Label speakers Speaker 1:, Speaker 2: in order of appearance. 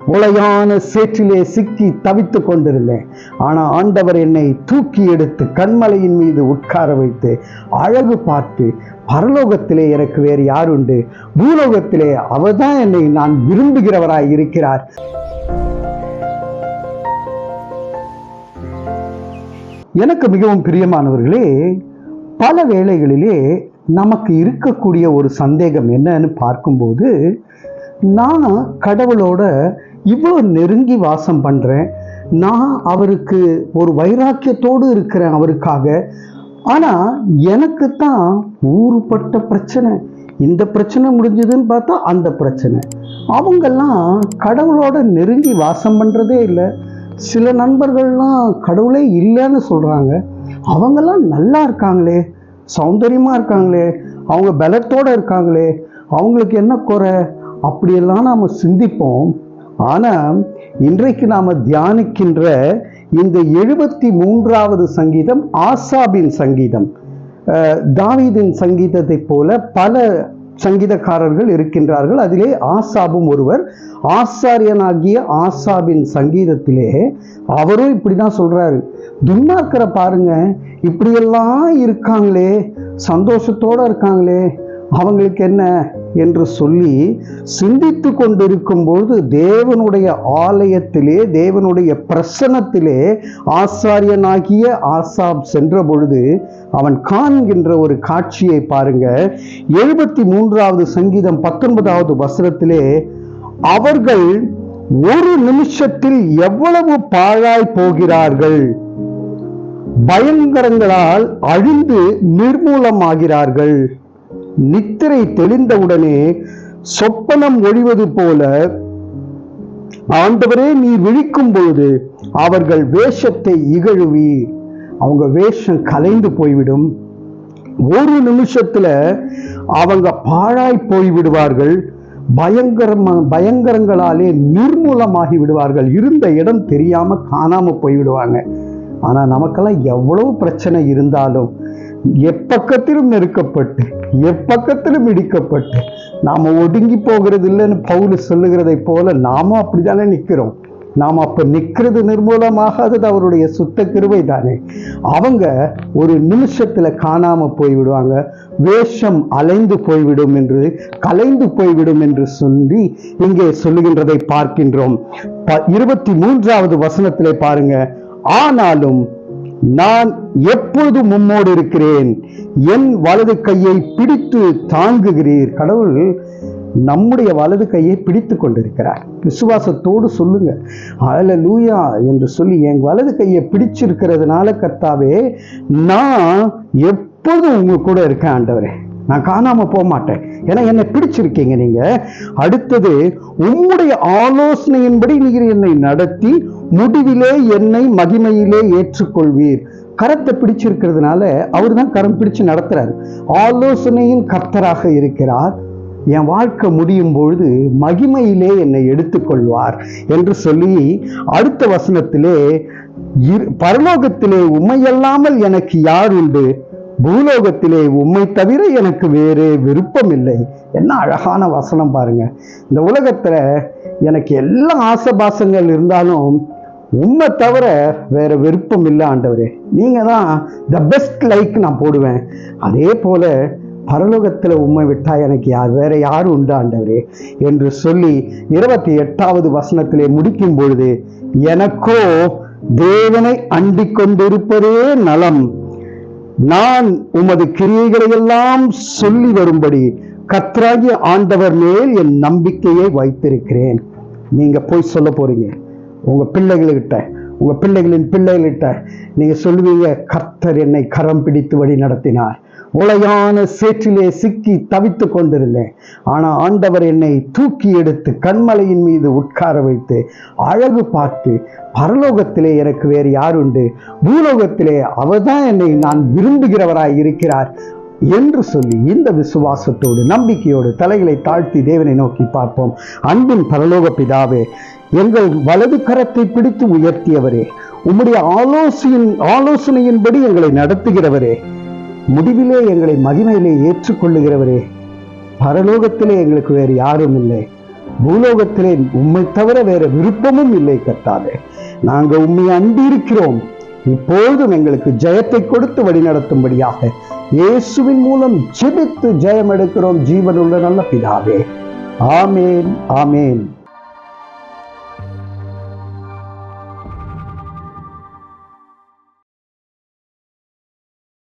Speaker 1: உலையான சேற்றிலே சிக்கி தவித்துக் கொண்டிருந்தேன். ஆனா ஆண்டவர் என்னை தூக்கி எடுத்து கண்மலையின் மீது உட்கார வைத்து அழகு பார்த்து பரலோகத்திலே எனக்கு வேறு யாருண்டு? பூலோகத்திலே அவர்தான் என்னை நான் விரும்புகிறவராய் இருக்கிறார். எனக்கு மிகவும் பிரியமானவர்களே பல வேளைகளிலே நமக்கு இருக்கக்கூடிய ஒரு சந்தேகம் என்னன்னு பார்க்கும்போது நான் கடவுளோட இவ்வளோ நெருங்கி வாசம் பண்ணுறேன் நான் அவருக்கு ஒரு வைராக்கியத்தோடு இருக்கிறேன் அவருக்காக. ஆனால் எனக்கு தான் ஊறுபட்ட பிரச்சனை. இந்த பிரச்சனை முடிஞ்சதுன்னு பார்த்தா அந்த பிரச்சனை. அவங்கெல்லாம் கடவுளோட நெருங்கி வாசம் பண்ணுறதே இல்லை. சில நண்பர்கள்லாம் கடவுளே இல்லைன்னு சொல்கிறாங்க அவங்கெல்லாம் நல்லா இருக்காங்களே சௌந்தரியமாக இருக்காங்களே அவங்க பலத்தோடு இருக்காங்களே அவங்களுக்கு என்ன குறை? அப்படியெல்லாம் நாம் சிந்திப்போம். ஆனால் இன்றைக்கு நாம் தியானிக்கின்ற இந்த எழுபத்தி மூன்றாவது சங்கீதம் ஆசாபின் சங்கீதம். தாவீதின் சங்கீதத்தைப் போல பல சங்கீதக்காரர்கள் இருக்கின்றார்கள். அதிலே ஆசாபும் ஒருவர். ஆசாரியனாகிய ஆசாபின் சங்கீதத்திலே அவரும் இப்படி தான் சொல்கிறாரு துன்மார்க்கரை பாருங்க இப்படியெல்லாம் இருக்காங்களே சந்தோஷத்தோடு இருக்காங்களே அவங்களுக்கு என்ன என்று சொல்லி சிந்தித்து கொண்டிருக்கும் பொழுது தேவனுடைய ஆலயத்திலே தேவனுடைய பிரசனத்திலே ஆசாரியனாகிய ஆசாப் சென்ற பொழுது அவன் காண்கின்ற ஒரு காட்சியை பாருங்க. எழுபத்தி மூன்றாவது சங்கீதம் பத்தொன்பதாவது வசனத்திலே அவர்கள் ஒரு நிமிஷத்தில் எவ்வளவு பாழாய் போகிறார்கள்? பயங்கரங்களால் அழிந்து நிர்மூலமாகிறார்கள். நித்திரை தெளிந்தவுடனே சொப்பனம் ஒழிவது போல ஆண்டவரே நீர் விழிக்கும் பொழுது அவர்கள் வேஷத்தை இகழுவி அவங்க வேஷம் கலைந்து போய்விடும். ஒரு நிமிஷத்துல அவங்க பாழாய் போய் விடுவார்கள் பயங்கரமா பயங்கரங்களாலே நிர்மூலமாகி விடுவார்கள். இருந்த இடம் தெரியாம காணாம போய் விடுவாங்க ஆனா நமக்கெல்லாம் எவ்வளவு பிரச்சனை இருந்தாலும் எப்பக்கத்திலும் நெருக்கப்பட்டு எப்பக்கத்திலும் இடிக்கப்பட்டு நாம ஒடுங்கி போகிறது இல்லைன்னு பவுல் சொல்லுகிறதை போல நாமும் அப்படிதானே நிற்கிறோம். நாம் அப்போ நிற்கிறது நிர்மூலமாகாதது அவருடைய சுத்த கிருவை தானே அவங்க ஒரு நிமிஷத்தில் காணாமல் போய்விடுவாங்க வேஷம் அலைந்து போய்விடும் என்று கலைந்து போய்விடும் என்று சொல்லி இங்கே சொல்லுகின்றதை பார்க்கின்றோம். ப- இருபத்தி மூன்றாவது வசனத்திலே பாருங்க ஆனாலும் நான் எப்பொழுது மும்மோடு இருக்கிறேன்? என் வலது கையை பிடித்து தாங்குகிறீர். கடவுள் நம்முடைய வலது கையை பிடித்து கொண்டிருக்கிறார். விசுவாசத்தோடு சொல்லுங்க. லூயா என்று சொல்லி என் வலது கையை பிடிச்சிருக்கிறதுனால கர்த்தாவே நான் எப்பொழுதும் உங்க கூட இருக்கேன் ஆண்டவரே. நான் காணாமல் போக மாட்டேன். ஏன்னா என்னை பிடிச்சிருக்கீங்க நீங்க. அடுத்தது உம்முடைய ஆலோசனையின்படி நீர் என்னை நடத்தி முடிவிலே என்னை மகிமையிலே ஏற்றுக்கொள்வீர். கரத்தை பிடிச்சிருக்கிறதுனால அவர் தான் கரம் பிடிச்சு நடத்துறாரு. ஆலோசனையின் கர்த்தராக இருக்கிறார். என் வாழ்க்கை முடியும் பொழுது மகிமையிலே என்னை எடுத்துக்கொள்வார் என்று சொல்லி அடுத்த வசனத்திலே இரு- பரலோகத்திலே உண்மையல்லாமல் எனக்கு யார் உண்டு? பூலோகத்திலே உம்மை தவிர எனக்கு வேறு விருப்பம் இல்லை என்ன அழகான வசனம் பாருங்க. இந்த உலகத்துல எனக்கு எல்லா ஆசபாசங்கள் இருந்தாலும் உண்மை தவிர வேற விருப்பம் இல்லை ஆண்டவரே. நீங்க தான் த பெஸ்ட் லைக் நான் போடுவேன். அதே போல பரலோகத்தில் உண்மை விட்டா எனக்கு யார் வேற யார் உண்டு ஆண்டவரே என்று சொல்லி இருபத்தி எட்டாவது வசனத்திலே முடிக்கும் பொழுது எனக்கோ தேவனை அண்டிக் கொண்டிருப்பதே நலம். நான் உமது கிரியைகளை எல்லாம் சொல்லி வரும்படி கத்ராகி ஆண்டவர் மேல் என் நம்பிக்கையை வைத்திருக்கிறேன். நீங்க போய் சொல்ல போறீங்க. உங்க பிள்ளைகள்கிட்ட உங்க பிள்ளைகளின் பிள்ளைகள்கிட்ட நீங்க சொல்லுவீங்க கர்த்தர் என்னை கரம் பிடித்து வழி நடத்தினார். உளையான சேற்றிலே சிக்கி தவித்துக் கொண்டிருந்தேன். ஆனால் ஆண்டவர் என்னை தூக்கி எடுத்து கண்மலையின் மீது உட்கார வைத்து அழகு பார்த்து பரலோகத்திலே எனக்கு வேறு யார் உண்டு பூலோகத்திலே அவர்தான் என்னை நான் விரும்புகிறவராய் இருக்கிறார் என்று சொல்லி இந்த விசுவாசத்தோடு நம்பிக்கையோடு தலைகளை தாழ்த்தி தேவனை நோக்கி பார்ப்போம். அன்பின் பரலோக பிதாவே எங்கள் வலது கரத்தை பிடித்து உயர்த்தியவரே உம்முடைய ஆலோசனையின் ஆலோசனையின்படி எங்களை நடத்துகிறவரே முடிவிலே எங்களை மகிமையிலே ஏற்றுக்கொள்ளுகிறவரே. பரலோகத்திலே எங்களுக்கு வேறு யாரும் இல்லை. பூலோகத்திலே உம்மை தவிர வேற விருப்பமும் இல்லை கத்தாதே நாங்க உண்மை அண்டி இருக்கிறோம். இப்பொழுதும் எங்களுக்கு ஜெயத்தை கொடுத்து வழிநடத்தும்படியாக இயேசுவின் மூலம் ஜெபித்து ஜெயம் எடுக்கிறோம் ஜீவனுள்ள நல்ல பிதாவே. ஆமேன் ஆமேன்.